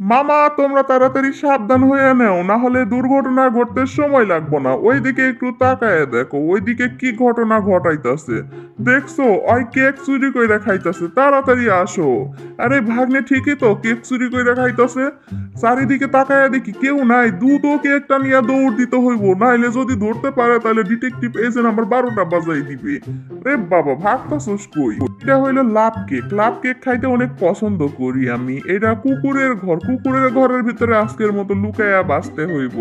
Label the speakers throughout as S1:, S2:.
S1: মামা, তোমরা তাড়াতাড়ি সাবধান হয়ে নেও না হলে দুর্ঘটনা ঘটতে সময় লাগবো না। ওইদিকে একটু তাকায় দেখো, ওইদিকে কি ঘটনা ঘটাইতাছে। দেখছ, ওই কেক চুরি করে খাইতাছে। তাড়াতাড়ি আসো। আরে, ভাগ্নে ঠিকই তো, কেক চুরি করে খাইতাছে। চারিদিকে তাকায় দেখি কেউ নাই দুটো কেকটা নিয়ে দৌড় দিতে হইব, নাইলে যদি ধরতে পারে তাহলে ডিটেকটিভ এসে নাম্বার বারোটা বাজাই দিবে। রে বাবা, ভাগতাছস কই? এটা হইল লাভ কেক লাভ কেক খাইতে অনেক পছন্দ করি আমি। এটা কুকুরের ঘর, কুকুরের ঘরের ভিতরে আজকের মতো লুকায়া বাঁচতে হইব।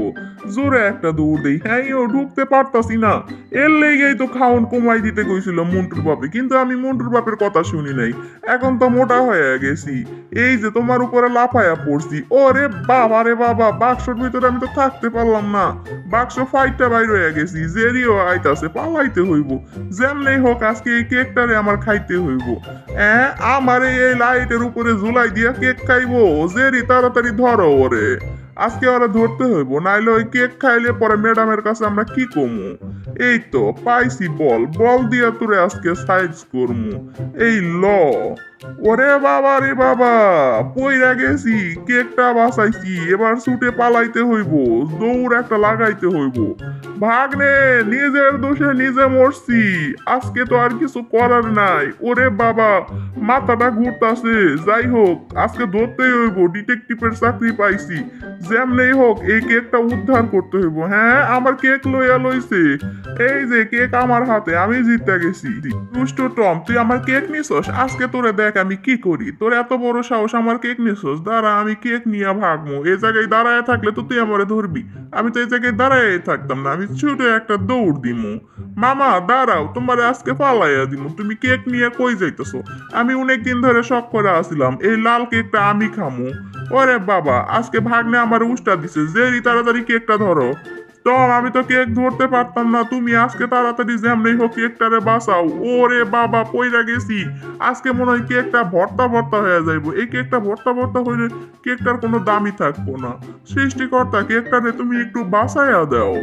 S1: জোরে একটা দৌড় দেই। হ্যাঁ ও ঢুকতে পারতাছি না। এর লেগেই তো খাওন কমাই দিতে কইছিল মন্টুর বাপে, কিন্তু আমি মন্টুর বাপের কথা শুনি নাই। এখন তো মোটা হয়ে গেছি। এই যে তোমার উপরে লাফায়া পড়ছি। ওরে বাবা রে বাবা, বাক্সর ভিতরে আমি তো থাকতে পারলাম না। বাক্স ফাইটটা বাইর হয়ে গেছি, জেরিও আইতাছে, পালাইতে হইব। যেমনেই হোক, আজকে এই কেকটারে আমার খাইতে হইব। হ্যাঁ আমার এই লাইটের উপরে ঝুলাই দিয়া কেক খাইবো। জেরি, তাড়াতাড়ি ধরো ওরে। আজকে ওরা ধরতে হইব, নাইলে ওই কেক খাইলে পরে ম্যাডামের কাছে আমরা কি কমু? এই তো, পাইছি বল। বল দিয়া তোরে আজকে সাইজ করমু। এই ল। ওরে বাবা রে বাবা, পইরা গেছি, কেকটা বাঁচাইছি, এবার ছুটে পালাইতে হইব, দৌড় একটা লাগাইতে হইব। ভাগ্নে, নিজের দোষে নিজে মরছি, আজকে তো আর কিছু করার নাই। ওরে বাবা, মাথাটা ঘুরতাছে, যাই হোক, আজকে ধরতেই হইব ডিটেকটিভের চাকরি পাইছি। যেমনেই হোক, এই কেকটা উদ্ধার করতে হইব হ্যাঁ? আমার কেক লইয়া লইছে। এই যে, কেক আমার হাতে, আমি জিতে গেছি। দুষ্ট টম, তুই আমার কেক নিছস? আজকে তোরে দেখ। আমি কি করি? তোর এত বড় সাহস আমার কেক নিছস? দাঁড়া, আমি কেক নিয়ে ভাগবো। এই জায়গায় দাঁড়ায় থাকলে তো তুই আমারে ধরবি। আমি তো এই জায়গায় দাঁড়ায় থাকতাম না। আমি ছুটে একটা দৌড় দিমু। মামা, দাঁড়াও, তোমার আজকে পালাইয়া দিমু। তুমি কেক নিয়ে কই যাইতেছো? আমি অনেক দিন ধরে শখ করে আসছিলাম এই লাল কেকটা আমি খামু। ওরে বাবা, আজকে ভাগ্নে আমার উষ্টা দিছে। জেরি তাড়াতাড়ি কেকটা ধরো। টম আমি তো কেক ধরতে পারতাম না। তুমি আজকে তাড়াতাড়ি যেমনি হোক কেকটারে বাঁচাও। ওরে বাবা, পইরা গেছি। আজকে মনে হয় কেকটা ভর্তা ভর্তা হয়ে যাইবো। এই কেকটা ভর্তা ভর্তা হইলে কেকটার কোনো দামই থাকব না। সৃষ্টিকর্তা কেকটারে তুমি একটু বাঁচাইয়া দাও।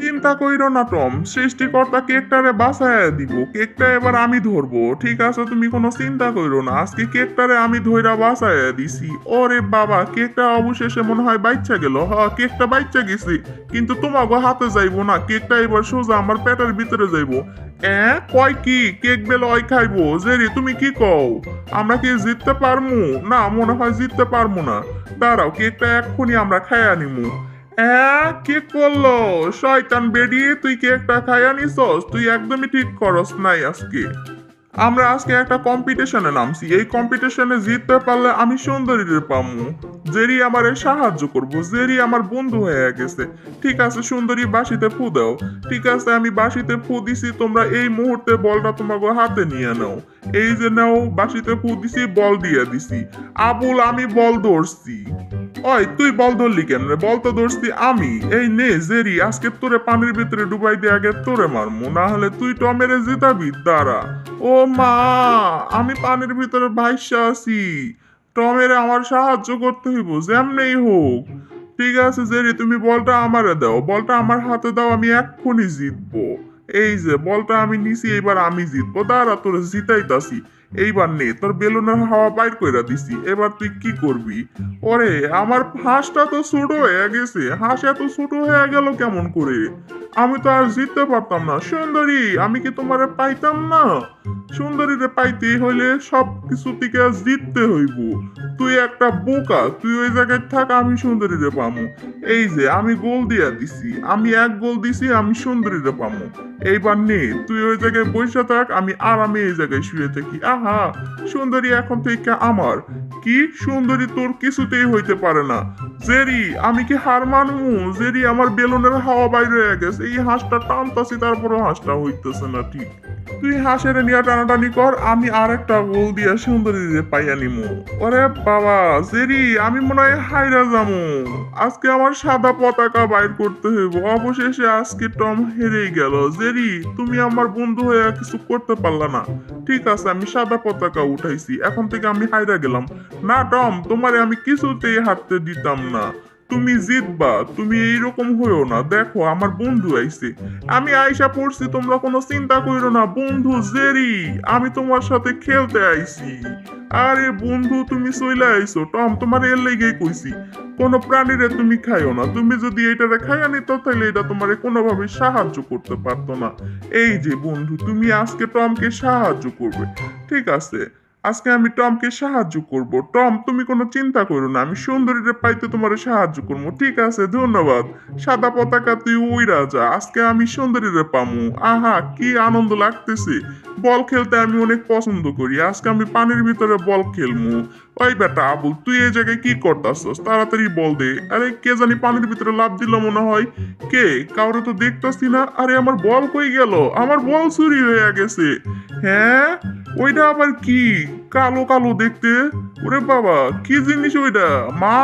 S1: চিন্তা কইরো না, টম। সৃষ্টিকর্তা কেকটারে বাঁচাইয়া দিব। কেকটা এবার আমি ধরবো। ঠিক আছে, তুমি কোনো চিন্তা কইরো না। আজকে কেকটারে আমি ধইরা বাঁচাইয়া দিছি। ওরে বাবা, কেকটা অবশেষে মনে হয় বাচ্চা গেল। হ কেকটা বাচ্চা গেছি। কিন্তু তোমাকে হাতে যাইবো না, কেকটা এবার সোজা আমার পেটের ভিতরে যাইবো। এ, কয় কি? কেক বেলে খাইবো। জেরি, তুমি কি কও? আমরা কি জিততে পারমু? না, মনে হয় জিততে পারমু না। দাঁড়াও, কেকটা এক্ষুনি আমরা খাইয়া নিমু। কে করল? শয়তান বেডি, তুই কেকটা খাইয়া নিছস? তুই একদমই ঠিক করস নাই আজকে। আমরা আজকে একটা কম্পিটিশনে নামছি। এই কম্পিটিশনে জিততে পারলে আমি সুন্দরীদের পামু। জেরি আমারে সাহায্য করব। জেরি আমার বন্ধু হয়ে গেছে। ঠিক আছে, সুন্দরী বাসিতে ফু দাও। ঠিক আছে, আমি বাসিতে ফু দিছি, তোমরা এই মুহূর্তে বলটা তোমাকে হাতে নিয়ে নাও। এই যে নাও বাসিতে ফু দিছি, বল দিয়ে দিছি। আবুল, আমি বল ধরছি। ওই, তুই বল ধরলি কেন রে? বল তো ধরছি আমি। এই নে, জেরি, আজকে তোরে পানির ভিতরে ডুবাই দিয়ে আগে তোরে মারমু। না হলে তুই টমেরে জিতাবি, দাঁড়া। ও মা, আমি পানির ভিতরে ভাইসা আছি। টমের আমার সাহায্য করতে হইব, যেমনেই হোক। ঠিক আছে, জেরি, তুমি বলটা আমারে দাও। বলটা আমার হাতে দাও, আমি এক্ষুনি জিতবো। এই যে, বলটা আমি নিছি, এইবার আমি জিতবো। দাঁড়া, তোর জিতাইতাছি। এইবার নে, তোর বেলুনের হাওয়া বাইর কইরা দিছি। এবার তুই কি করবি? ওরে, আমার হাঁসটা তো ছোট হয়ে গেছে। হাঁস এত ছোট হয়ে গেল কেমন করে? আমি তো আর জিততে পারতাম না। সুন্দরী, আমি কি তোমারে পাইতাম না? সুন্দরীরে পাইতে হইলে সব কিছু থেকে জিততে হইব। তুই একটা বোকা, তুই ওই জায়গায় থাক, আমি সুন্দরীরে পামু। এই যে, আমি গোল দিয়া দিছি। আমি এক গোল দিছি, আমি সুন্দরীরে পামু। এইবার নে, তুই ওই জায়গায় বসে থাক, আমি আরামে এই জায়গায় শুয়ে থাকি। আহা, সুন্দরী এখন থেকে আমার। কি? সুন্দরী তোর কিছুতেই হইতে পারে না। জেরি, আমি কি হার মানমু? জেরি, আমার বেলুনের হাওয়া বাইরে হয়ে গেছে। এই হাঁসটা টানতাছি, তারপরও হাঁসটা হইতেছে না, ঠিক। তুই হাঁসের নিয়ে টানাটানি কর, আমি আর একটা গোল দিয়া সুন্দরী রে পাইয়া নিমু। ওরে বাবা, জেরি, আমি মনে হয় হাইরা যামু। আজকে আমার সাদা পতাকা বাইর করতে হইব। অবশেষে আজকে টম হেরেই গেল। জেরি, তুমি আমার বন্ধু হয়ে কিছু করতে পারলা না। ঠিক আছে, আমি সাদা পতাকা উঠাইছি। এখন থেকে আমি হাইরা গেলাম। না, টম, তোমারে আমি কিছুতেই হাঁটতে দিতাম না। তুমি জিতবা, তুমি এইরকম হইও না। দেখো, আমার বন্ধু আইছে। আমি আইসা পড়ছি, তোমরা কোনো চিন্তা কইরো না। বন্ধু জেরি, আমি তোমার সাথে খেলতে আইছি। আরে বন্ধু, তুমি চইলা আইছো। টম, তোমার এর লেগেই কইছি। কোনো প্রাণীরে তুমি খাইও না। তুমি যদি এটারে খাইয়া নিত তাহলে এটা তোমারে কোনোভাবে সাহায্য করতে পারতো না। এই যে বন্ধু, তুমি আজকে টমকে সাহায্য করবে। ঠিক আছে। আজকে আমি টমকে সাহায্য করব। টম, তুমি কোনো চিন্তা করো না, আমি সুন্দরীরে পাইতে তোমার সাহায্য করব, ঠিক আছে? ধন্যবাদ। সাদা পতাকা তুই ওই রাজা, আজকে আমি সুন্দরীরে পামু। আহা, কি আনন্দ লাগতেছে। বল খেলতে আমি অনেক পছন্দ করি, আজকে আমি পানির ভিতরে বল খেলমু। ওই বেটা আবুল তুই এই জায়গায় কি করতাছস? তাড়াতাড়ি বল দে। আরে কে জানি পানির ভিতরে লাভ দিল মনে হয়। কে? কাউরে তো দেখতাছি না। আরে আমার বল কই গেল? আমার বল চুরি হয়ে গেছে। হ্যাঁ? ওইটা আবার কি? কালো কালো দেখতে। ওরে বাবা, কি জিনিস ওইটা? মা,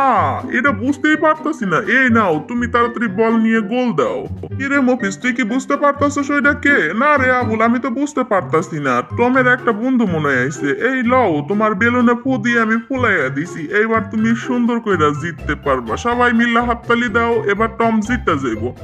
S1: এটা বুঝতেই পারতাছি না। এই নাও, তুমি তাড়াতাড়ি বল নিয়ে গোল দাও। কিরে মফিস তুই কি বুঝতে কে? না রে আবুল, আমি তো বুঝতে পারতাছি না। টমের একটা বন্ধু মনে আইছে। এই লও, তোমার বেলুনে ফু দিয়ে আমি ফুলাইয়া দিছি। এইবার তুমি সুন্দর কইরা জিততে পারবা। সবাই মিল্লা হাততালি দাও, এবার টম জিততে যাইবো।